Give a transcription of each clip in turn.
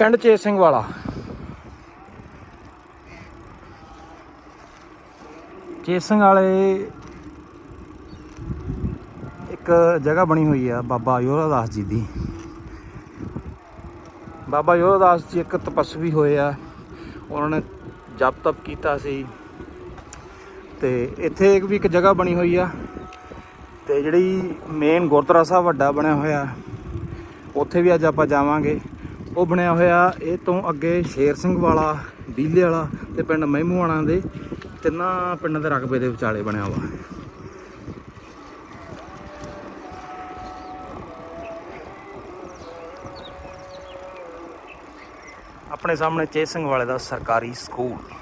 ਪਿੰਡ ਚੇਤ ਸਿੰਘ ਵਾਲਾ। ਚੇਤ ਸਿੰਘ ਵਾਲੇ ਇੱਕ ਜਗ੍ਹਾ ਬਣੀ ਹੋਈ ਆ, ਬਾਬਾ ਯੋਧਾ ਦਾਸ ਜੀ ਦੀ। ਬਾਬਾ ਯੋਧਾ ਦਾਸ ਜੀ ਇੱਕ ਤਪਸਵੀ ਹੋਏ ਆ, ਉਹਨਾਂ ਨੇ ਜਪ ਤਪ ਕੀਤਾ ਸੀ। ਤੇ ਇੱਥੇ ਇੱਕ ਵੀ ਇੱਕ ਜਗ੍ਹਾ ਬਣੀ ਹੋਈ ਆ, ਤੇ ਜਿਹੜੀ ਮੇਨ ਗੁਰਦੁਆਰਾ ਸਾਹਿਬ ਵੱਡਾ ਬਣਿਆ ਹੋਇਆ, ਉੱਥੇ ਵੀ ਅੱਜ ਆਪਾਂ ਜਾਵਾਂਗੇ। ਉਹ ਬਣਿਆ ਹੋਇਆ ਇਹ ਤੋਂ ਅੱਗੇ ਸ਼ੇਰ ਸਿੰਘ ਵਾਲਾ, ਬੀਲੇ ਵਾਲਾ ਤੇ ਪਿੰਡ ਮਹਿਮੂਆਣਾ ਦੇ ਤਿੰਨਾਂ ਪਿੰਡਾਂ ਦੇ ਰਕਬੇ ਦੇ ਵਿਚਾਲੇ ਬਣਿਆ ਹੋਇਆ ਆਪਣੇ ਸਾਹਮਣੇ ਚੇਤ ਸਿੰਘ ਵਾਲੇ ਦਾ ਸਰਕਾਰੀ ਸਕੂਲ।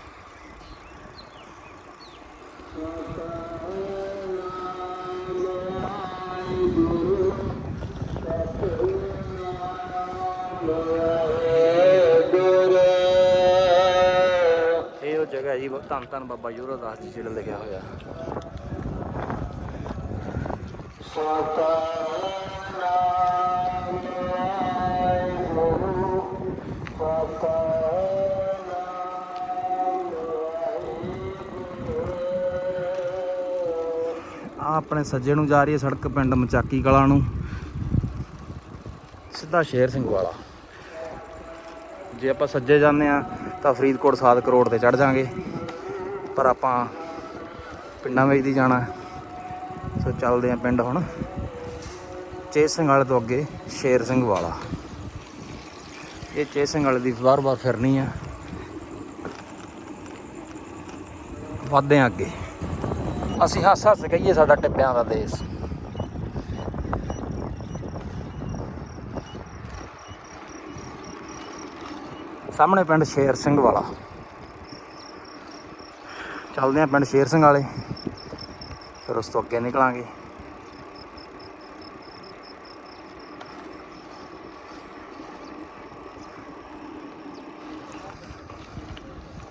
ਧੰਨ ਬਾਬਾ ਯੋਧਾ ਦਾਸ ਜੀ ਜਿਹੜਾ ਲਿਖਿਆ ਹੋਇਆ। ਆ ਆਪਣੇ ਸੱਜੇ ਨੂੰ ਜਾ ਰਹੀ ਹੈ ਸੜਕ ਪਿੰਡ ਮਚਾਕੀ ਕਲਾ ਨੂੰ। ਸਿੱਧਾ ਸ਼ੇਰ ਸਿੰਘ ਵਾਲਾ। ਜੇ ਆਪਾਂ ਸੱਜੇ ਜਾਂਦੇ ਆ ਤਾਂ ਫਰੀਦਕੋਟ 7 ਕਰੋੜ ਤੇ ਚੜ ਜਾਾਂਗੇ। ਪਰ ਆਪਾਂ ਪਿੰਡਾਂ ਵਿੱਚ ਦੀ ਜਾਣਾ ਸੋ ਚੱਲਦੇ ਆ ਪਿੰਡ ਹੁਣ। ਚੇ ਸਿੰਘ ਵਾਲੇ ਤੋਂ ਅੱਗੇ ਸ਼ੇਰ ਸਿੰਘ ਵਾਲਾ। ਇਹ ਚੇਤ ਸਿੰਘ ਵਾਲੇ ਦੀ ਵਾਰ-ਵਾਰ ਫਿਰਨੀ ਆ ਵੱਧਦੇ ਆ ਅੱਗੇ। ਅਸੀਂ ਹੱਸ ਹੱਸ ਕਹੀਏ ਸਾਡਾ ਟਿੱਬਿਆਂ ਦਾ ਦੇਸ਼। ਸਾਹਮਣੇ ਪਿੰਡ ਸ਼ੇਰ ਸਿੰਘ ਵਾਲਾ। ਚੱਲਦੇ ਆ ਪਿੰਡ ਸ਼ੇਰ ਸਿੰਘ ਵਾਲੇ, ਫਿਰ ਉਸ ਤੋਂ ਅੱਗੇ ਨਿਕਲਾਂਗੇ।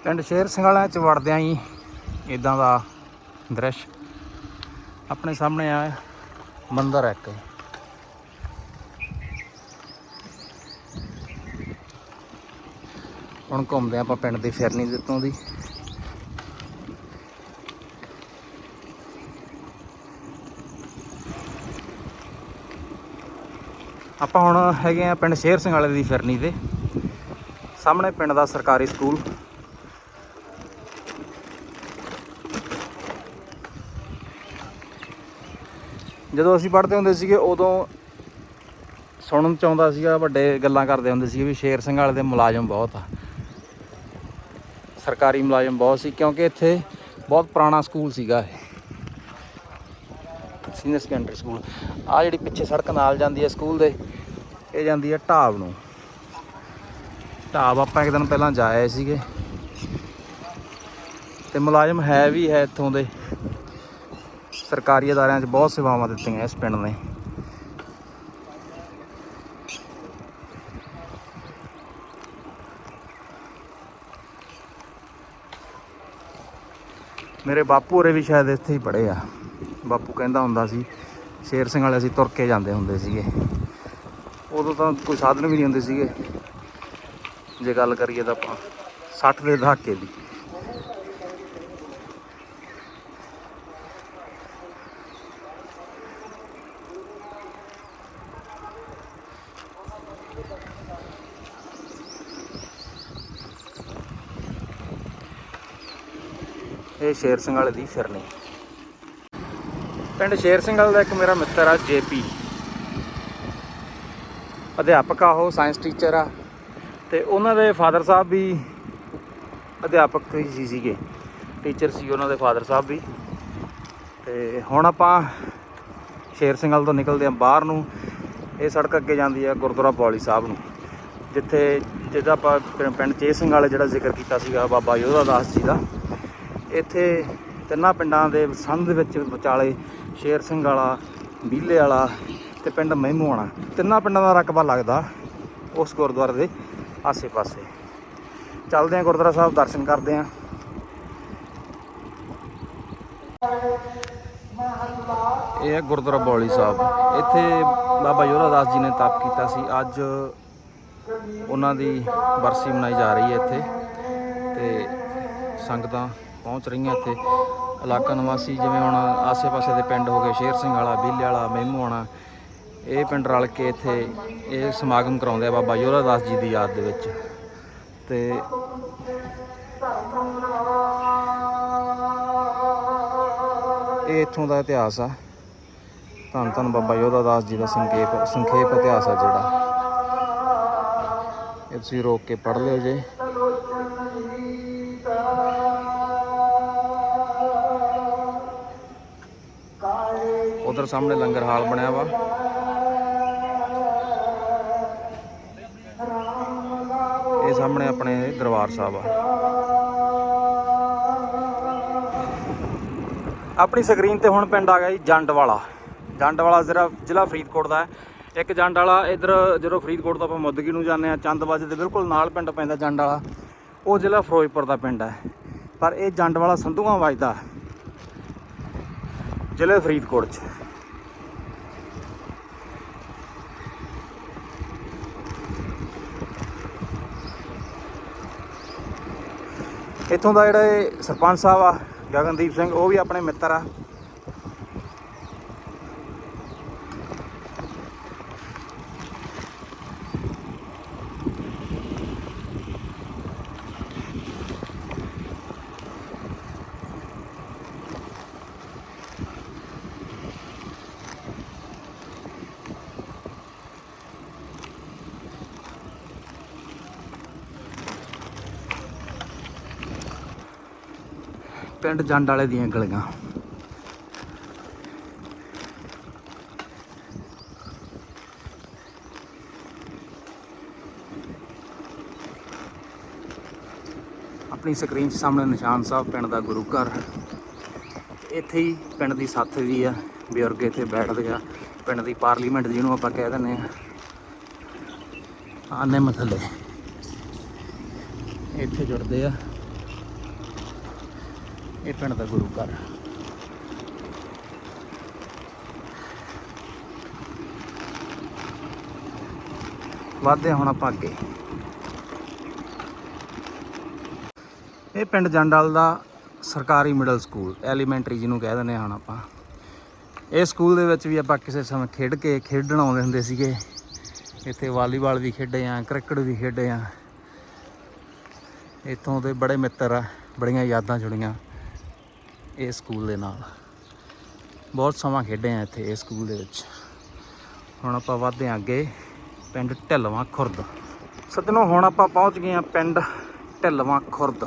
ਪਿੰਡ ਸ਼ੇਰ ਸਿੰਘ ਵਾਲਿਆਂ ਚ ਵੜਦਿਆਂ ਹੀ ਇਦਾਂ ਦਾ ਦ੍ਰਿਸ਼ ਆਪਣੇ ਸਾਹਮਣੇ ਆ ਮੰਦਰ ਹੈ ਇੱਕ। ਹੁਣ ਘੁੰਮਦੇ ਹਾਂ ਆਪਾਂ ਪਿੰਡ ਦੀ ਫਿਰਨੀ ਦੇ ਉੱਤੋਂ ਦੀ। ਆਪਾਂ ਹੁਣ ਹੈਗੇ ਆ ਪਿੰਡ ਸ਼ੇਰ ਸਿੰਘ ਵਾਲੇ ਦੀ ਫਿਰਨੀ ਤੇ। ਸਾਹਮਣੇ ਪਿੰਡ ਦਾ ਸਰਕਾਰੀ ਸਕੂਲ। ਜਦੋਂ ਅਸੀਂ ਪੜ੍ਹਦੇ ਹੁੰਦੇ ਸੀਗੇ, ਉਦੋਂ ਸੁਣਨ ਚ ਆਉਂਦਾ ਸੀਗਾ, ਵੱਡੇ ਗੱਲਾਂ ਕਰਦੇ ਹੁੰਦੇ ਸੀਗੇ ਵੀ ਸ਼ੇਰ ਸਿੰਘ ਵਾਲੇ ਦੇ ਮੁਲਾਜ਼ਮ ਬਹੁਤ ਆ। ਸਰਕਾਰੀ ਮੁਲਾਜ਼ਮ ਬਹੁਤ ਸੀ, ਕਿਉਂਕਿ ਇੱਥੇ ਬਹੁਤ ਪੁਰਾਣਾ ਸਕੂਲ ਸੀਗਾ ਇਹ। ਸੀਨੀਅਰ ਸੈਕੰਡਰੀ ਸਕੂਲ ਆ ਜਿਹੜੀ ਪਿੱਛੇ ਸੜਕ ਨਾਲ ਜਾਂਦੀ ਹੈ ਸਕੂਲ ਦੇ, ਇਹ ਜਾਂਦੀ ਹੈ ਢਾਬ ਨੂੰ। ਢਾਬ ਆਪਾਂ ਇੱਕ ਦਿਨ ਪਹਿਲਾਂ ਜਾਏ ਸੀਗੇ। ਤੇ ਮੁਲਾਜ਼ਮ ਹੈ ਵੀ ਹੈ ਇੱਥੋਂ ਦੇ। ਸਰਕਾਰੀ ਅਦਾਰਿਆਂ 'ਚ ਬਹੁਤ ਸੇਵਾਵਾਂ ਦਿੱਤੀਆਂ ਇਸ ਪਿੰਡ ਨੇ। ਮੇਰੇ ਬਾਪੂ ਹੋਰੇ ਵੀ ਸ਼ਾਇਦ ਇੱਥੇ ਹੀ ਪੜ੍ਹੇ ਆ। ਬਾਪੂ ਕਹਿੰਦਾ ਹੁੰਦਾ ਸੀ, ਸ਼ੇਰ ਸਿੰਘ ਵਾਲੇ ਅਸੀਂ ਤੁਰ ਕੇ ਜਾਂਦੇ ਹੁੰਦੇ ਸੀਗੇ। ਉਦੋਂ ਤਾਂ ਕੋਈ ਸਾਧਨ ਵੀ ਨਹੀਂ ਹੁੰਦੇ ਸੀਗੇ। ਜੇ ਗੱਲ ਕਰੀਏ ਤਾਂ ਆਪਾਂ 60 ਦੇ ਦਹਾਕੇ ਦੀ। ਇਹ ਸ਼ੇਰ ਸਿੰਘ ਵਾਲੇ ਦੀ ਫਿਰਨੀ ਪਿੰਡ ਸ਼ੇਰ ਸਿੰਘਲ ਦਾ ਇੱਕ ਮੇਰਾ ਮਿੱਤਰ ਆ, ਜੇਪੀ। ਅਧਿਆਪਕ ਆ ਉਹ ਸਾਇੰਸ ਟੀਚਰ ਆ। ਤੇ ਉਹਨਾਂ ਦੇ ਫਾਦਰ ਸਾਹਿਬ ਵੀ ਅਧਿਆਪਕ ਹੀ ਸੀਗੇ। ਟੀਚਰ ਸੀ ਉਹਨਾਂ ਦੇ ਫਾਦਰ ਸਾਹਿਬ ਵੀ। ਤੇ ਹੁਣ ਆਪਾਂ ਸ਼ੇਰ ਸਿੰਘਲ ਤੋਂ ਨਿਕਲਦੇ ਆ ਬਾਹਰ ਨੂੰ। ਇਹ ਸੜਕ ਅੱਗੇ ਜਾਂਦੀ ਆ ਗੁਰਦੁਆਰਾ ਬੌਲੀ ਸਾਹਿਬ ਨੂੰ। ਜਿੱਥੇ ਜਿਹਦਾ ਆਪਾਂ ਪਿੰ- ਪਿੰਡ ਚੇ ਸਿੰਘ ਵਾਲੇ ਜਿਹੜਾ ਜ਼ਿਕਰ ਕੀਤਾ ਸੀਗਾ ਬਾਬਾ ਯੋਧਾ ਦਾਸ ਜੀ ਦਾ। ਇੱਥੇ ਤਿੰਨਾਂ ਪਿੰਡਾਂ ਦੇ ਸੰਧ ਵਿੱਚ ਵਿਚਾਲੇ ਸ਼ੇਰ ਸਿੰਘ ਵਾਲਾ, ਬੀਲੇ ਵਾਲਾ ਤੇ ਪਿੰਡ ਮਹਿਮੂਆਣਾ। ਤਿੰਨਾਂ ਪਿੰਡਾਂ ਦਾ ਰਕਬਾ ਲੱਗਦਾ ਉਸ ਗੁਰਦੁਆਰੇ ਦੇ ਆਸੇ-ਪਾਸੇ। ਚੱਲਦੇ ਆਂ ਗੁਰਦੁਆਰਾ ਸਾਹਿਬ, ਦਰਸ਼ਨ ਕਰਦੇ ਆਂ ਇਹ ਹੈ ਗੁਰਦੁਆਰਾ ਬੌਲੀ ਸਾਹਿਬ। ਇੱਥੇ ਬਾਬਾ ਯੋਧਾ ਦਾਸ ਜੀ ਨੇ ਤਪ ਕੀਤਾ ਸੀ। ਅੱਜ ਉਹਨਾਂ ਦੀ ਬਰਸੀ ਮਨਾਈ ਜਾ ਰਹੀ ਹੈ ਇੱਥੇ ਤੇ ਸੰਗਤਾਂ ਪਹੁੰਚ ਰਹੀਆਂ ਇੱਥੇ। ਇਲਾਕਾ ਨਿਵਾਸੀ ਜਿਵੇਂ ਹੁਣ ਆਸੇ-ਪਾਸੇ ਦੇ ਪਿੰਡ ਹੋ ਗਏ, ਸ਼ੇਰ ਸਿੰਘ ਵਾਲਾ, ਬੀਲੇ ਵਾਲਾ, ਮਹਿਮੂ ਵਾਲਾ, ਇਹ ਪਿੰਡ ਰਲ ਕੇ ਇੱਥੇ ਇਹ ਸਮਾਗਮ ਕਰਾਉਂਦੇ ਆ ਬਾਬਾ ਯੋਧਾ ਦਾਸ ਜੀ ਦੀ ਯਾਦ ਦੇ ਵਿੱਚ। ਤੇ ਇਹ ਇੱਥੋਂ ਦਾ ਇਤਿਹਾਸ ਆ। ਧੰਨ ਧੰਨ ਬਾਬਾ ਯੋਧਾ ਦਾਸ ਜੀ ਦਾ ਸੰਖੇਪ ਸੰਖੇਪ ਇਤਿਹਾਸ ਆ ਜਿਹੜਾ। ਇਹ ਤੁਸੀਂ ਰੋਕ ਕੇ ਪੜ੍ਹ ਲਿਓ ਜੇ। ਉਧਰ ਸਾਹਮਣੇ ਲੰਗਰ ਹਾਲ ਬਣਿਆ ਵਾ। ਇਹ ਸਾਹਮਣੇ ਆਪਣੇ ਦਰਬਾਰ ਸਾਹਿਬ ਆ। ਆਪਣੀ ਸਕਰੀਨ ਤੇ ਹੁਣ ਪਿੰਡ ਆ ਗਿਆ ਜੀ ਜੰਡ ਵਾਲਾ ਜੰਡ ਵਾਲਾ ਜ਼ਿਲ੍ਹਾ ਜ਼ਿਲ੍ਹਾ ਫਰੀਦਕੋਟ ਦਾ ਹੈ। ਇੱਕ ਜੰਡ ਵਾਲਾ ਇਧਰ ਜਦੋਂ ਫਰੀਦਕੋਟ ਤੋਂ ਆਪਾਂ ਮੁੱਦਗੀ ਨੂੰ ਜਾਂਦੇ ਆ ਚੰਦਵਾਜ ਦੇ ਬਿਲਕੁਲ ਨਾਲ ਪਿੰਡ ਪੈਂਦਾ ਜੰਡ ਵਾਲਾ ਉਹ ਜ਼ਿਲ੍ਹਾ ਫਿਰੋਜ਼ਪੁਰ ਦਾ ਪਿੰਡ ਹੈ। ਪਰ ਇਹ ਜੰਡ ਵਾਲਾ ਸੰਧੂਆਂ ਵੱਜਦਾ ਜ਼ਿਲ੍ਹੇ ਫਰੀਦਕੋਟ 'ਚ। ਇੱਥੋਂ ਦਾ ਜਿਹੜਾ ਇਹ ਸਰਪੰਚ ਸਾਹਿਬ ਆ, ਗਗਨਦੀਪ ਸਿੰਘ, ਉਹ ਵੀ ਆਪਣੇ ਮਿੱਤਰ ਆ। ਪਿੰਡ ਜੰਡ ਵਾਲੇ ਦੀਆਂ ਗਲੀਆਂ। ਆਪਣੀ ਸਕਰੀਨ 'ਚ ਸਾਹਮਣੇ ਨਿਸ਼ਾਨ ਸਾਹਿਬ ਪਿੰਡ ਦਾ ਗੁਰੂ ਘਰ। ਇੱਥੇ ਹੀ ਪਿੰਡ ਦੀ ਸੱਥ ਵੀ ਆ, ਬਜ਼ੁਰਗ ਇੱਥੇ ਬੈਠਦੇ ਆ। ਪਿੰਡ ਦੀ ਪਾਰਲੀਮੈਂਟ ਜਿਹਨੂੰ ਆਪਾਂ ਕਹਿ ਦਿੰਦੇ ਆ। ਆਨੇ ਮਥਲੇ ਇੱਥੇ ਜੁੜਦੇ ਆ। ਇਹ ਪਿੰਡ ਦਾ ਗੁਰੂ ਘਰ ਵਾਧੇ ਹੁਣ ਆਪਾਂ ਅੱਗੇ। ਇਹ ਪਿੰਡ ਜੰਡਲ ਦਾ ਸਰਕਾਰੀ ਮਿਡਲ ਸਕੂਲ ਐਲੀਮੈਂਟਰੀ ਜਿਹਨੂੰ ਕਹਿ ਦਿੰਦੇ ਹਾਂ ਹੁਣ ਆਪਾਂ। ਇਹ ਸਕੂਲ ਦੇ ਵਿੱਚ ਵੀ ਆਪਾਂ ਕਿਸੇ ਸਮੇਂ ਖੇਡ ਕੇ ਖੇਡਣ ਆਉਂਦੇ ਹੁੰਦੇ ਸੀਗੇ। ਇੱਥੇ ਵਾਲੀਬਾਲ ਵੀ ਖੇਡੇ ਆ, ਕ੍ਰਿਕਟ ਵੀ ਖੇਡੇ ਆ। ਇੱਥੋਂ ਦੇ ਬੜੇ ਮਿੱਤਰ ਆ, ਬੜੀਆਂ ਯਾਦਾਂ ਜੁੜੀਆਂ। ਇਹ ਸਕੂਲ ਦੇ ਨਾਲ। ਬਹੁਤ ਸਮਾਂ ਖੇਡੇ ਆ ਇੱਥੇ ਇਸ ਸਕੂਲ ਦੇ ਵਿੱਚ। ਹੁਣ ਆਪਾਂ ਵਧਦੇ ਹਾਂ ਅੱਗੇ ਪਿੰਡ ਢਿੱਲਵਾਂ ਖੁਰਦ। ਸੱਜਣੋ, ਹੁਣ ਆਪਾਂ ਪਹੁੰਚ ਗਏ ਆ ਪਿੰਡ ਢਿੱਲਵਾਂ ਖੁਰਦ।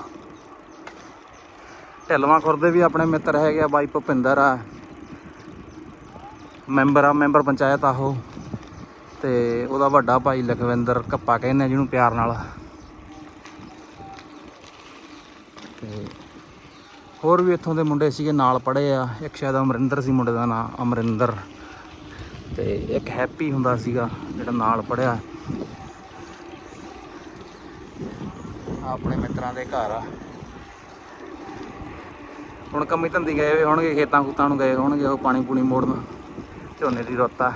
ਢਿੱਲਵਾਂ ਖੁਰਦ ਦੇ ਵੀ ਆਪਣੇ ਮਿੱਤਰ ਹੈਗੇ ਆ ਬਾਈ ਭੁਪਿੰਦਰ ਆ। ਮੈਂਬਰ ਆ, ਮੈਂਬਰ ਪੰਚਾਇਤ ਆ ਉਹ। ਤੇ ਉਹਦਾ ਵੱਡਾ ਭਾਈ ਲਖਵਿੰਦਰ ਕੱਪਾ ਕਹਿੰਦੇ ਜਿਹਨੂੰ ਪਿਆਰ ਨਾਲ। ਤੇ ਹੋਰ ਵੀ ਇੱਥੋਂ ਦੇ ਮੁੰਡੇ ਸੀਗੇ ਨਾਲ ਪੜ੍ਹੇ ਆ। ਇੱਕ ਸ਼ਾਇਦ ਅਮਰਿੰਦਰ ਸੀ, ਮੁੰਡੇ ਦਾ ਨਾਮ ਅਮਰਿੰਦਰ। ਤੇ ਇੱਕ ਹੈਪੀ ਹੁੰਦਾ ਸੀਗਾ, ਜਿਹੜਾ ਨਾਲ ਪੜ੍ਹਿਆ। ਆਪਣੇ ਮਿੱਤਰਾਂ ਦੇ ਘਰ ਆ। ਹੁਣ ਕੰਮੀ ਧੰਦੀ ਗਏ ਹੋਏ ਹੋਣਗੇ, ਖੇਤਾਂ ਖੂਤਾਂ ਨੂੰ ਗਏ ਹੋਣਗੇ, ਉਹ ਪਾਣੀ ਪੂਣੀ ਮੋੜਨ। ਝੋਨੇ ਦੀ ਰੁੱਤ ਆ।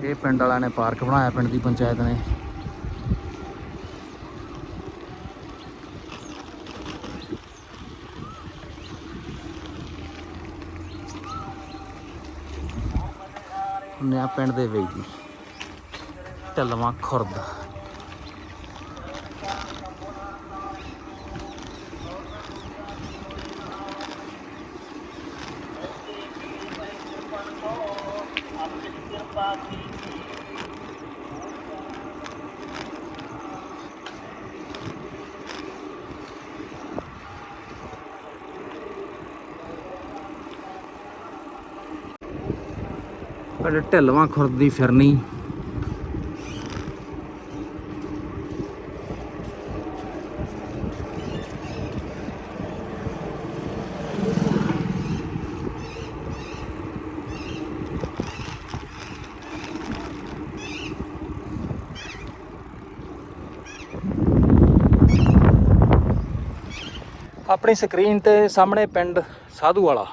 ਇਹ ਪਿੰਡ ਵਾਲਿਆਂ ਨੇ ਪਾਰਕ ਬਣਾਇਆ, ਪਿੰਡ ਦੀ ਪੰਚਾਇਤ ਨੇ। ਨਿਆ ਪਿੰਡ ਦੇ ਵਿੱਚ ਜੀ ਢਲਵਾ ਖੁਰਦ। ਪਿੰਡ ਢਿਲਵਾਂ ਖੁਰਦ ਦੀ ਫਿਰਨੀ। ਆਪਣੀ ਸਕਰੀਨ ਤੇ ਸਾਹਮਣੇ ਪਿੰਡ ਸਾਧੂ ਵਾਲਾ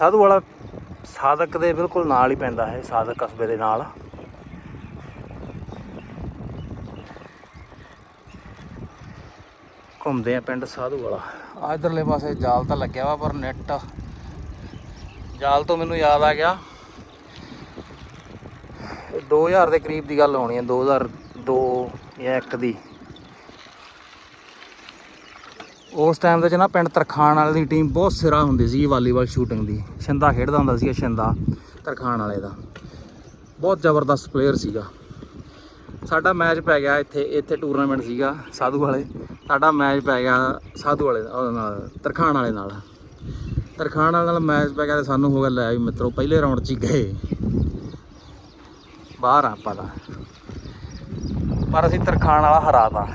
ਸਾਧੂ ਵਾਲਾ ਸਾਧਕ ਦੇ ਬਿਲਕੁਲ ਨਾਲ ਹੀ ਪੈਂਦਾ ਹੈ, ਸਾਧਕ ਕਸਬੇ ਦੇ ਨਾਲ। ਘੁੰਮਦੇ ਆ ਪਿੰਡ ਸਾਧੂ ਵਾਲਾ। ਆ ਇਧਰਲੇ ਪਾਸੇ ਜਾਲ ਤਾਂ ਲੱਗਿਆ ਵਾ, ਪਰ ਨੈਟ ਜਾਲ ਤੋਂ ਮੈਨੂੰ ਯਾਦ ਆ ਗਿਆ। ਇਹ 2000 ਦੇ ਕਰੀਬ ਦੀ ਗੱਲ ਹੋਣੀ ਹੈ 2002 ਜਾਂ 1 ਦੀ। ਉਸ ਟਾਈਮ ਦੇ ਚ ਨਾ ਪਿੰਡ ਤਰਖਾਣ ਵਾਲੇ ਦੀ ਟੀਮ ਬਹੁਤ ਸਿਰਾ ਹੁੰਦੀ ਸੀ ਵਾਲੀਬਾਲ ਸ਼ੂਟਿੰਗ ਦੀ। ਛਿੰਦਾ ਖੇਡਦਾ ਹੁੰਦਾ ਸੀ ਛਿੰਦਾ ਤਰਖਾਣ ਵਾਲੇ ਦਾ। ਬਹੁਤ ਜ਼ਬਰਦਸਤ ਪਲੇਅਰ ਸੀਗਾ। ਸਾਡਾ ਮੈਚ ਪੈ ਗਿਆ ਇੱਥੇ ਇੱਥੇ ਟੂਰਨਾਮੈਂਟ ਸੀਗਾ ਸਾਧੂ ਵਾਲੇ। ਸਾਡਾ ਮੈਚ ਪੈ ਗਿਆ ਸਾਧੂ ਵਾਲੇ ਉਹਦੇ ਨਾਲ, ਤਰਖਾਣ ਵਾਲੇ ਨਾਲ। ਤਰਖਾਣ ਵਾਲੇ ਨਾਲ ਮੈਚ ਪੈ ਗਿਆ ਤੇ ਸਾਨੂੰ ਹੋ ਗਿਆ ਲੈ ਵੀ ਮਿੱਤਰੋ, ਪਹਿਲੇ ਰਾਉਂਡ 'ਚ ਹੀ ਗਏ। ਬਾਹਰ ਆ ਆਪਾਂ ਤਾਂ। ਪਰ ਅਸੀਂ ਤਰਖਾਣ ਵਾਲਾ ਹਰਾਤਾ।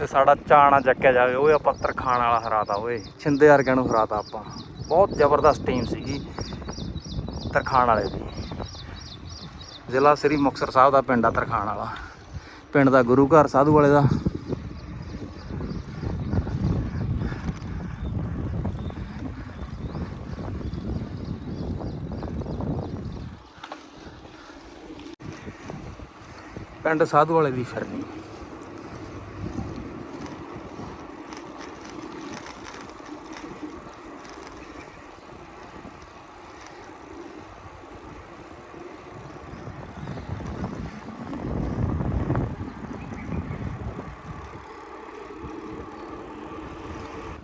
ਤੇ ਸਾਡਾ ਚਾਣਾ ਚੱਕਿਆ ਜਾਵੇ, ਉਹ ਆਪਾਂ ਤਰਖਾਣ ਵਾਲਾ ਹਰਾਤਾ ਓਏ। ਛਿੰਦੇ ਵਰਗਿਆਂ ਨੂੰ ਹਰਾਤਾ ਆਪਾਂ। ਬਹੁਤ ਜ਼ਬਰਦਸਤ ਟੀਮ ਸੀਗੀ ਤਰਖਾਣ ਵਾਲੇ ਦੀ। ਜ਼ਿਲ੍ਹਾ ਸ੍ਰੀ ਮੁਕਤਸਰ ਸਾਹਿਬ ਦਾ ਪਿੰਡ ਆ ਤਰਖਾਣ ਵਾਲਾ। ਪਿੰਡ ਦਾ ਗੁਰੂ ਘਰ, ਸਾਧੂ ਵਾਲੇ ਦਾ। ਪਿੰਡ ਸਾਧੂ ਵਾਲੇ ਦੀ ਫਿਰਨੀ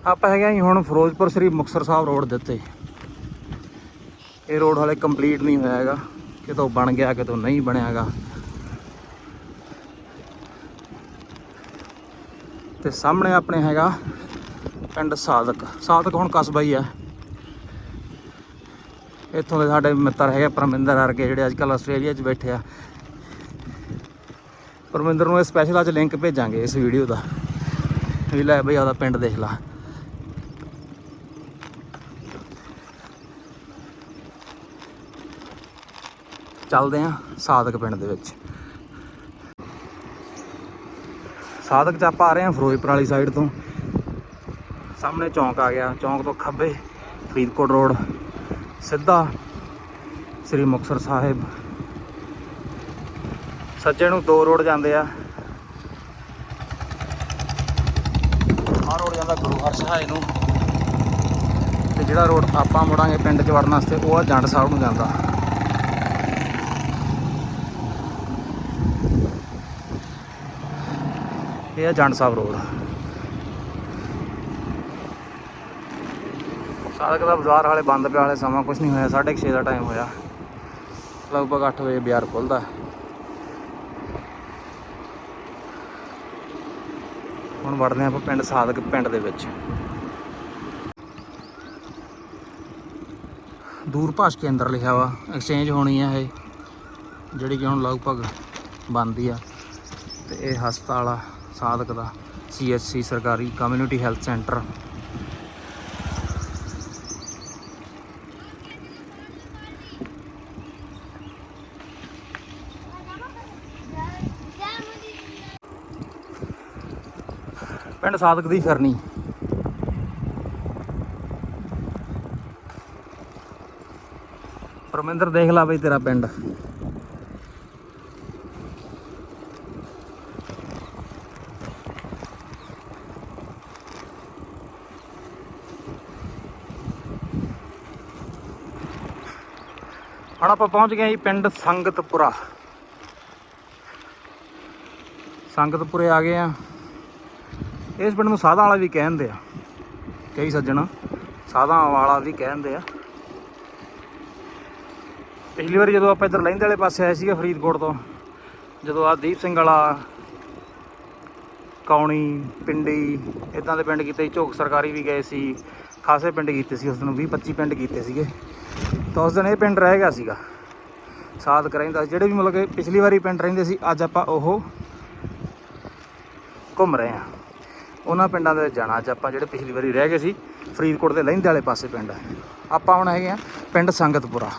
ਆਪਾਂ ਹੈਗੇ ਜੀ ਹੁਣ ਫਿਰੋਜ਼ਪੁਰ ਸ੍ਰੀ ਮੁਕਤਸਰ ਸਾਹਿਬ ਰੋਡ ਦੇ ਉੱਤੇ। ਇਹ ਰੋਡ ਹਾਲੇ ਕੰਪਲੀਟ ਨਹੀਂ ਹੋਇਆ ਹੈਗਾ। ਕਿਤੋਂ ਬਣ ਗਿਆ, ਕਿਤੋਂ ਨਹੀਂ ਬਣਿਆ ਹੈਗਾ। ਤੇ ਸਾਹਮਣੇ ਆਪਣੇ ਹੈਗਾ ਪਿੰਡ ਸਾਦਕ। ਸਾਦਕ ਹੁਣ ਕਸਬਾ ਹੀ ਆ। ਇੱਥੋਂ ਦੇ ਸਾਡੇ ਮਿੱਤਰ ਹੈਗੇ ਪਰਮਿੰਦਰ ਵਰਗੇ ਜਿਹੜੇ ਅੱਜ ਕੱਲ ਆਸਟ੍ਰੇਲੀਆ 'ਚ ਬੈਠੇ ਆ। ਪਰਮਿੰਦਰ ਨੂੰ ਇਹ ਸਪੈਸ਼ਲ ਅੱਜ ਲਿੰਕ ਭੇਜਾਂਗੇ ਇਸ ਵੀਡੀਓ ਦਾ। ਵੀ ਲੈ ਬਈ ਆਪਦਾ ਪਿੰਡ ਦੇਖ ਲਾ। ਚੱਲਦੇ ਆ ਸਾਦਕ ਪਿੰਡ ਦੇ ਵਿੱਚ। ਸਾਦਕ ਚ ਆਪਾਂ ਆ ਰਹੇ ਆ ਫਿਰੋਜ਼ਪੁਰ ਵਾਲੀ ਸਾਈਡ ਤੋਂ। ਸਾਹਮਣੇ ਚੌਂਕ ਆ ਗਿਆ, ਚੌਂਕ ਤੋਂ ਖੱਬੇ ਫਰੀਦਕੋਟ ਰੋਡ, ਸਿੱਧਾ ਸ੍ਰੀ ਮੁਕਤਸਰ ਸਾਹਿਬ। ਸੱਜੇ ਨੂੰ ਦੋ ਰੋਡ ਜਾਂਦੇ ਆ। ਆਹ ਰੋਡ ਜਾਂਦਾ ਗੁਰੂ ਹਰਸਹਾਏ ਨੂੰ। ਤੇ ਜਿਹੜਾ ਰੋਡ ਆਪਾਂ ਮੁੜਾਂਗੇ ਪਿੰਡ ਚ ਵੜਨ ਵਾਸਤੇ, ਉਹ ਆ ਜੰਡ ਸਾਹਿਬ ਨੂੰ ਜਾਂਦਾ। ਇਹ ਆ ਜੰਡ ਸਾਹਿਬ ਰੋਡ। ਸਾਦਕ ਦਾ ਬਾਜ਼ਾਰ ਹਾਲੇ ਬੰਦ ਪਿਆ, ਹਾਲੇ ਸਮਾਂ ਕੁਝ ਨਹੀਂ ਹੋਇਆ 6:30 ਦਾ ਟਾਈਮ ਹੋਇਆ। ਲਗਭਗ 8 ਵਜੇ ਬਾਜ਼ਾਰ ਖੁੱਲਦਾ। ਹੁਣ ਵੜਦੇ ਆਪਾਂ ਪਿੰਡ ਸਾਦਕ ਪਿੰਡ ਦੇ ਵਿੱਚ। ਦੂਰ ਭਾਸ਼ ਕੇਂਦਰ ਲਿਖਿਆ ਵਾ ਐਕਸਚੇਂਜ ਹੋਣੀ ਆ ਇਹ, ਜਿਹੜੀ ਕਿ ਹੁਣ ਲਗਭਗ ਬੰਦ ਆ। ਤੇ ਇਹ ਹਸਪਤਾਲ ਆ। ਸਾਧਕ ਦਾ ਸੀਐਚਸੀ ਸਰਕਾਰੀ ਕਮਿਊਨਿਟੀ ਹੈਲਥ ਸੈਂਟਰ ਪਿੰਡ ਸਾਧਕ ਦੀ ਫਿਰਨੀ। ਪਰਮਿੰਦਰ ਦੇਖ ਲਾ ਬਈ ਤੇਰਾ ਪਿੰਡ। ਹੁਣ ਆਪਾਂ ਪਹੁੰਚ ਗਏ ਜੀ ਪਿੰਡ ਸੰਗਤਪੁਰਾ। ਸੰਗਤਪੁਰੇ ਆ ਗਏ ਆ ਇਸ ਪਿੰਡ ਨੂੰ ਸਾਧਾਂ ਵਾਲਾ ਵੀ ਕਹਿੰਦੇ ਆ। ਕਈ ਸੱਜਣ ਸਾਧਾਂ ਵਾਲਾ ਵੀ ਕਹਿੰਦੇ ਆ। ਪਿਛਲੀ ਵਾਰੀ ਜਦੋਂ ਆਪਾਂ ਇੱਧਰ ਲਹਿੰਦੇ ਵਾਲੇ ਪਾਸੇ ਆਏ ਸੀਗੇ ਫਰੀਦਕੋਟ ਤੋਂ ਜਦੋਂ ਆ ਦੀਪ ਸਿੰਘ ਵਾਲਾ ਕੌਣੀ ਪਿੰਡੀ ਇਦਾਂ ਦੇ ਪਿੰਡ ਕੀਤੇ ਸੀ, ਝੋਕ ਸਰਕਾਰੀ ਵੀ ਗਏ ਸੀ ਖਾਸੇ ਪਿੰਡ ਕੀਤੇ ਸੀ ਉਸ ਦਿਨ 20 25 ਪਿੰਡ ਕੀਤੇ ਸੀਗੇ। ਤਾਂ ਉਸ ਦਿਨ ਇਹ ਪਿੰਡ ਰਹਿ ਗਿਆ ਸੀਗਾ। ਸਾਧ ਕਰਾਂਦਾ ਜਿਹੜੇ ਵੀ ਮਤਲਬ ਕਿ ਪਿਛਲੀ ਵਾਰੀ ਪਿੰਡ ਰਹਿੰਦੇ ਸੀ, ਅੱਜ ਆਪਾਂ ਉਹ ਘੁੰਮ ਰਹੇ ਆ ਉਹਨਾਂ ਪਿੰਡਾਂ ਦੇ ਜਾਣਾ। ਅੱਜ ਆਪਾਂ ਜਿਹੜੇ ਪਿਛਲੀ ਵਾਰੀ ਰਹਿ ਗਏ ਸੀ, ਫਰੀਦਕੋਟ ਦੇ ਲਹਿੰਦੇ ਵਾਲੇ ਪਾਸੇ ਪਿੰਡ ਆਪਾਂ ਹੁਣ ਹੈਗੇ ਆ ਪਿੰਡ ਸੰਗਤਪੁਰਾ।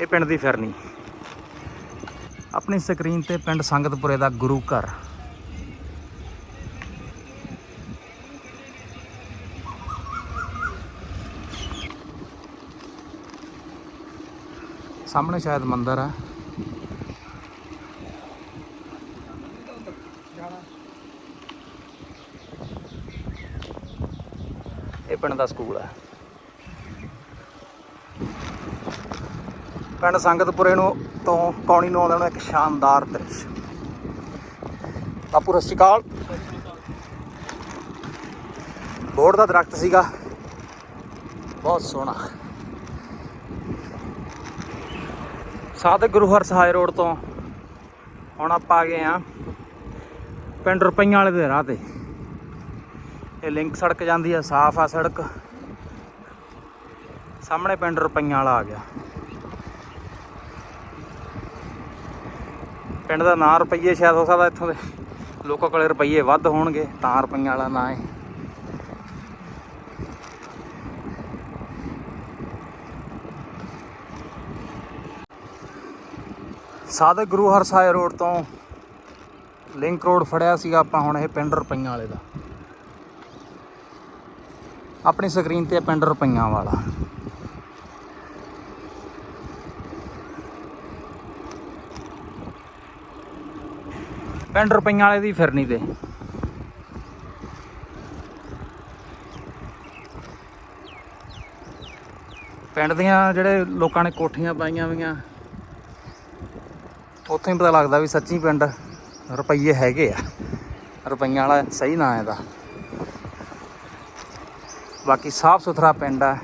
ਇਹ ਪਿੰਡ ਦੀ ਫਿਰਨੀ। ਆਪਣੀ ਸਕਰੀਨ ਤੇ ਪਿੰਡ ਸੰਗਤਪੁਰੇ ਦਾ ਗੁਰੂ ਘਰ। ਸਾਹਮਣੇ ਸ਼ਾਇਦ ਮੰਦਿਰ ਆ। ਇਹ ਪਿੰਡ ਦਾ ਸਕੂਲ ਹੈ ਪਿੰਡ ਸੰਗਤਪੁਰੇ ਨੂੰ ਤੋਂ ਕੌਣੀ ਨੂੰ ਆਉਂਦਾ ਨੂੰ ਇੱਕ ਸ਼ਾਨਦਾਰ ਦ੍ਰਿਸ਼। ਬਾਪੂ, ਸਤਿ ਸ਼੍ਰੀ ਅਕਾਲ। ਬੋਰਡ ਦਾ ਦਰਖਤ ਸੀਗਾ। ਬਹੁਤ ਸੋਹਣਾ। ਸਾਧਕ ਗੁਰੂ ਹਰਸਹਾਏ ਰੋਡ ਤੋਂ। ਹੁਣ ਆਪਾਂ ਆ ਗਏ ਆ ਪਿੰਡ ਰੁਪਈਆਂ ਵਾਲੇ ਦੇ ਰਾਹ ਤੇ। ਇਹ ਲਿੰਕ ਸੜਕ ਜਾਂਦੀ ਆ, ਸਾਫ਼ ਆ ਸੜਕ। ਸਾਹਮਣੇ ਪਿੰਡ ਰੁਪਈਆਂ ਵਾਲਾ ਆ ਗਿਆ। ਪਿੰਡ ਦਾ ਨਾਂ ਰੁਪਈਏ ਸ਼ਾਇਦ ਹੋ ਸਕਦਾ ਇੱਥੋਂ ਦੇ। ਲੋਕਾਂ ਕੋਲੇ ਰੁਪਈਏ ਵੱਧ ਹੋਣਗੇ, ਤਾਂ ਰੁਪਈਆਂ ਵਾਲਾ ਨਾਂ ਹੈ ਸਾਧਕ ਗੁਰੂ ਹਰਸਾਏ ਰੋਡ ਤੋਂ ਲਿੰਕ ਰੋਡ ਫੜਿਆ ਸੀਗਾ ਆਪਾਂ ਹੁਣ ਇਹ ਪਿੰਡ ਰੁਪਈਆਂ ਵਾਲੇ ਦਾ। ਆਪਣੀ ਸਕਰੀਨ ਤੇ ਪਿੰਡ ਰੁਪਈਆਂ ਵਾਲਾ। ਪਿੰਡ ਰੁਪਈਆਂ ਵਾਲੇ ਦੀ ਫਿਰਨੀ ਤੇ। ਪਿੰਡ ਦੀਆਂ ਜਿਹੜੇ ਲੋਕਾਂ ਨੇ ਕੋਠੀਆਂ ਪਾਈਆਂ ਹੋਈਆਂ ਉੱਥੋਂ ਹੀ ਪਤਾ ਲੱਗਦਾ ਵੀ ਸੱਚੀ ਪਿੰਡ ਰੁਪਈਏ ਹੈਗੇ ਆ। ਰੁਪਈਆਂ ਵਾਲਾ ਸਹੀ ਨਾਂ ਇਹਦਾ। ਬਾਕੀ ਸਾਫ਼ ਸੁਥਰਾ ਪਿੰਡ ਆ।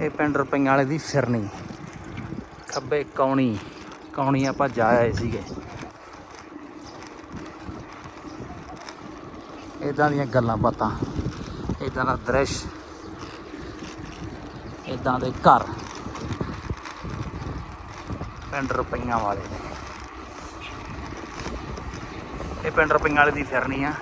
ਇਹ ਪਿੰਡ ਰੁਪਈਆਂ ਵਾਲੇ ਦੀ ਫਿਰਨੀ। ਖੱਬੇ ਕੌਣੀ ਕੌਣੀ ਆਪਾਂ ਜਾ ਆਏ ਸੀਗੇ। ਇਦਾਂ ਦੀਆਂ ਗੱਲਾਂ ਬਾਤਾਂ ਇਦਾਂ ਦਾ ਦ੍ਰਿਸ਼। ਇਦਾਂ ਦੇ ਘਰ। ਪਿੰਡ ਰੁਪਈਆਂ ਵਾਲੇ। ਨੇ ਇਹ ਪਿੰਡ ਰੁਪਈਆਂ ਵਾਲੇ ਦੀ ਫਿਰਨੀ ਆ।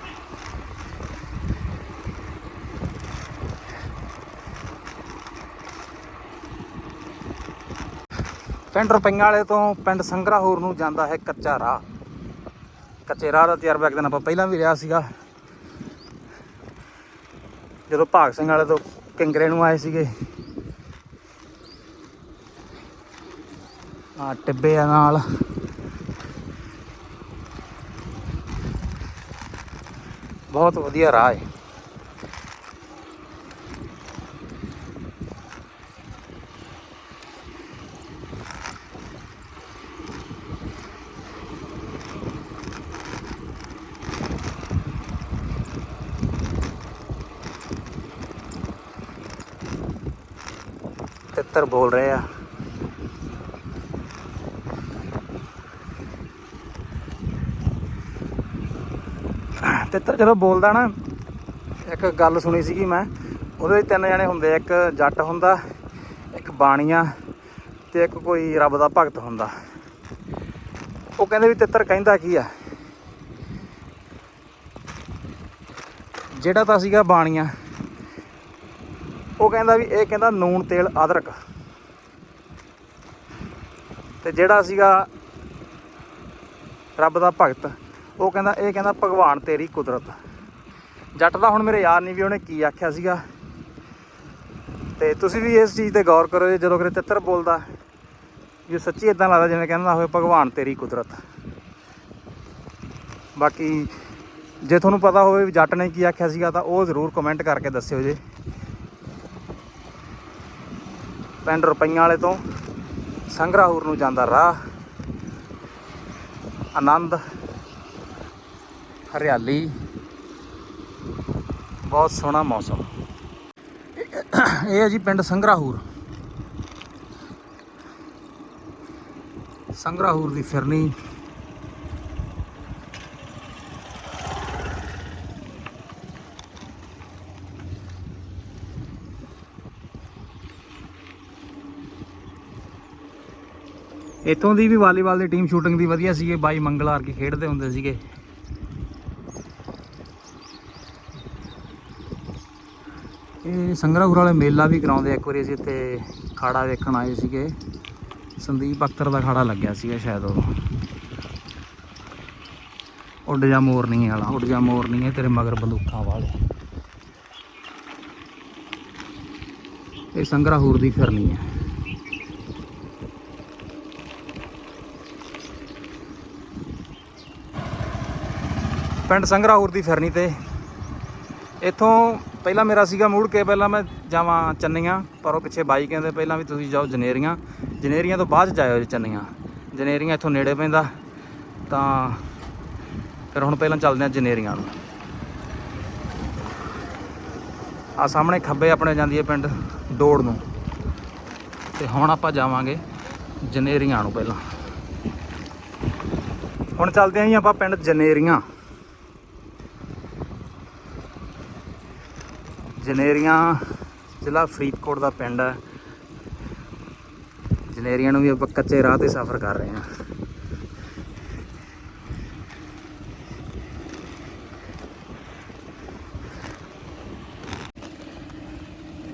ਪਿੰਡ ਰੁਪਈਆਂ ਵਾਲੇ ਤੋਂ ਪਿੰਡ ਸੰਗਰਾਹੂਰ ਨੂੰ ਜਾਂਦਾ ਹੈ ਕੱਚਾ ਰਾਹ। ਕੱਚੇ ਰਾਹ ਦਾ ਤਜਰਬਾ ਇੱਕ ਦਿਨ ਆਪਾਂ ਪਹਿਲਾਂ ਵੀ ਰਿਹਾ ਸੀਗਾ। ਜਦੋਂ ਭਾਗ ਸਿੰਘ ਵਾਲੇ ਤੋਂ ਕਿੰਗਰੇ ਨੂੰ ਆਏ ਸੀਗੇ। ਆ ਟਿੱਬੇ ਆ ਨਾਲ। ਬਹੁਤ ਵਧੀਆ ਰਾਹ ਹੈ ਤਿੱਤਰ ਬੋਲ ਰਹੇ ਆ। ਤਿੱਤਰ ਜਦੋਂ ਬੋਲਦਾ ਨਾ, ਇੱਕ ਗੱਲ ਸੁਣੀ ਸੀਗੀ ਮੈਂ, ਉਹਦੇ ਵਿੱਚ ਤਿੰਨ ਜਣੇ ਹੁੰਦੇ ਇੱਕ ਜੱਟ ਹੁੰਦਾ, ਇੱਕ ਬਾਣੀਆ ਤੇ ਇੱਕ ਕੋਈ ਰੱਬ ਦਾ ਭਗਤ ਹੁੰਦਾ। ਉਹ ਕਹਿੰਦੇ ਵੀ ਤਿੱਤਰ ਕਹਿੰਦਾ ਕੀ ਆ? ਜਿਹੜਾ ਤਾਂ ਸੀਗਾ ਬਾਣੀਆ, ਉਹ ਕਹਿੰਦਾ ਵੀ ਇਹ ਕਹਿੰਦਾ ਨੂਣ, ਤੇਲ, ਅਦਰਕ। ਤੇ ਜਿਹੜਾ ਸੀਗਾ ਰੱਬ ਦਾ ਭਗਤ ਉਹ ਕਹਿੰਦਾ, ਇਹ ਕਹਿੰਦਾ, ਭਗਵਾਨ ਤੇਰੀ ਕੁਦਰਤ। ਜੱਟ ਦਾ ਹੁਣ ਮੇਰੇ ਯਾਦ ਨਹੀਂ ਵੀ ਉਹਨੇ ਕੀ ਆਖਿਆ ਸੀਗਾ। ਤੇ ਤੁਸੀਂ ਵੀ ਇਸ ਚੀਜ਼ ਤੇ ਗੌਰ ਕਰੋ, ਜੇ ਜਦੋਂ ਕਿਤੇ ਤਿੱਤਰ ਬੋਲਦਾ ਜੇ ਸੱਚੀ ਇਦਾਂ ਲੱਗਦਾ ਜਿਵੇਂ ਕਹਿੰਦਾ ਹੋਵੇ, ਭਗਵਾਨ ਤੇਰੀ ਕੁਦਰਤ। ਬਾਕੀ ਜੇ ਤੁਹਾਨੂੰ ਪਤਾ ਹੋਵੇ ਵੀ ਜੱਟ ਨੇ ਕੀ ਆਖਿਆ ਸੀਗਾ, ਤਾਂ ਉਹ ਜ਼ਰੂਰ ਕਮੈਂਟ ਕਰਕੇ ਦੱਸਿਓ ਜੇ। ਪਿੰਡ ਰੁਪਈਆਂ ਵਾਲੇ ਤੋਂ ਸੰਗਰਾਹੂਰ ਨੂੰ ਜਾਂਦਾ ਰਾਹ। ਆਨੰਦ। ਹਰਿਆਲੀ। ਬਹੁਤ ਸੋਹਣਾ ਮੌਸਮ। ਇਹ ਹੈ ਜੀ ਪਿੰਡ ਸੰਗਰਾਹੂਰ। ਸੰਗਰਾਹੂਰ ਦੀ ਫਿਰਨੀ। ਇਤੋਂ ਦੀ ਵੀ ਵਾਲੀਬਾਲ ਦੀ ਟੀਮ ਸ਼ੂਟਿੰਗ ਦੀ ਵਧੀਆ ਸੀਗੇ। ਬਾਈ ਮੰਗਲ ਆਰ ਕੇ ਖੇਡਦੇ ਹੁੰਦੇ ਸੀਗੇ। ਇਹ ਸੰਗਰਾਹੂਰ ਵਾਲੇ ਮੇਲਾ ਵੀ ਕਰਾਉਂਦੇ ਆ। ਇੱਕ ਵਾਰੀ ਅਸੀਂ ਇੱਥੇ ਖਾੜਾ ਵੇਖਣ ਆਏ ਸੀਗੇ। ਸੰਦੀਪ ਅਖਤਰ ਦਾ ਖਾੜਾ ਲੱਗਿਆ ਸੀਗਾ ਸ਼ਾਇਦ ਉਹ। ਉੱਡ ਜਾ ਮੋਰਨੀ ਵਾਲਾ। ਉੱਡ ਜਾ ਮੋਰਨੀ ਹੈ ਤੇਰੇ ਮਗਰ ਬੰਦੂਕਾਂ ਵਾਲੇ। ਇਹ ਸੰਗਰਾਹੂਰ ਦੀ ਫਿਰਨੀ ਹੈ ਪਿੰਡ ਸੰਗਰਾਹੂਰ ਦੀ ਫਿਰਨੀ ਤੇ ਇੱਥੋਂ ਪਹਿਲਾਂ ਮੇਰਾ ਸੀਗਾ ਮੂੜ ਕੇ ਪਹਿਲਾਂ ਮੈਂ ਜਾਵਾਂ ਚੰਨੀਆਂ, ਪਰ ਉਹ ਪਿੱਛੇ ਬਾਈ ਕਹਿੰਦੇ ਪਹਿਲਾਂ ਵੀ ਤੁਸੀਂ ਜਾਓ ਜਨੇਰੀਆਂ। ਜਨੇਰੀਆਂ ਤੋਂ ਬਾਅਦ 'ਚ ਜਾਇਓ ਜੀ ਚੰਨੀਆਂ। ਜਨੇਰੀਆਂ ਇੱਥੋਂ ਨੇੜੇ ਪੈਂਦਾ। ਤਾਂ ਫਿਰ ਹੁਣ ਪਹਿਲਾਂ ਚੱਲਦੇ ਆ ਜਨੇਰੀਆਂ ਨੂੰ। ਆ ਸਾਹਮਣੇ ਖੱਬੇ ਆਪਣੇ ਜਾਂਦੀ ਹੈ ਪਿੰਡ ਡੋੜ ਨੂੰ। ਤੇ ਹੁਣ ਆਪਾਂ ਜਾਵਾਂਗੇ ਜਨੇਰੀਆਂ ਨੂੰ ਪਹਿਲਾਂ। ਹੁਣ ਚੱਲਦੇ ਆਂ ਜੀ ਆਪਾਂ ਪਿੰਡ ਜਨੇਰੀਆਂ। ਜਨੇਰੀਆਂ ਜ਼ਿਲ੍ਹਾ ਫਰੀਦਕੋਟ ਦਾ ਪਿੰਡ ਹੈ। ਜਨੇਰੀਆਂ ਨੂੰ ਵੀ ਆਪਾਂ ਕੱਚੇ ਰਾਹ ਤੇ ਸਫ਼ਰ ਕਰ ਰਹੇ ਹਾਂ।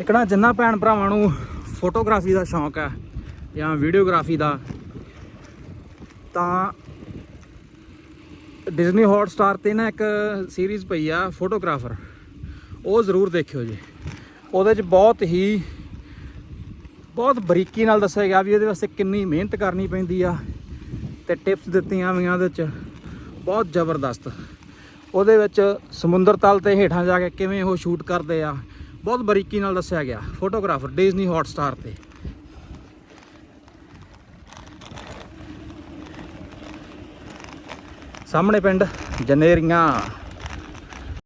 ਇੱਕ ਨਾ ਜਿੰਨਾ ਭੈਣ ਭਰਾਵਾਂ ਨੂੰ ਫੋਟੋਗ੍ਰਾਫੀ ਦਾ ਸ਼ੌਂਕ ਹੈ ਜਾਂ ਵੀਡੀਓਗ੍ਰਾਫੀ ਦਾ, ਤਾਂ ਡਿਜ਼ਨੀ ਹੌਟਸਟਾਰ ਤੇ ਨਾ ਇੱਕ ਸੀਰੀਜ਼ ਪਈ ਆ, ਫੋਟੋਗ੍ਰਾਫਰ। ਉਹ ਜ਼ਰੂਰ ਦੇਖਿਓ ਜੀ। ਉਹਦੇ 'ਚ ਬਹੁਤ ਹੀ, ਬਹੁਤ ਬਰੀਕੀ ਨਾਲ ਦੱਸਿਆ ਗਿਆ ਵੀ ਇਹਦੇ ਵਾਸਤੇ ਕਿੰਨੀ ਮਿਹਨਤ ਕਰਨੀ ਪੈਂਦੀ ਆ ਤੇ ਟਿਪਸ ਦਿੱਤੀਆਂ ਹੋਈਆਂ ਉਹਦੇ 'ਚ। ਬਹੁਤ ਜ਼ਬਰਦਸਤ। ਉਹਦੇ ਵਿੱਚ ਸਮੁੰਦਰ ਤਲ ਤੇ ਹੇਠਾਂ ਜਾ ਕੇ ਕਿਵੇਂ ਉਹ ਸ਼ੂਟ ਕਰਦੇ ਆ, ਬਹੁਤ ਬਰੀਕੀ ਨਾਲ ਦੱਸਿਆ ਗਿਆ। ਫੋਟੋਗ੍ਰਾਫਰ ਡਿਜ਼ਨੀ ਹੌਟਸਟਾਰ ਤੇ। ਸਾਹਮਣੇ ਪਿੰਡ ਜਨੇਰੀਆਂ।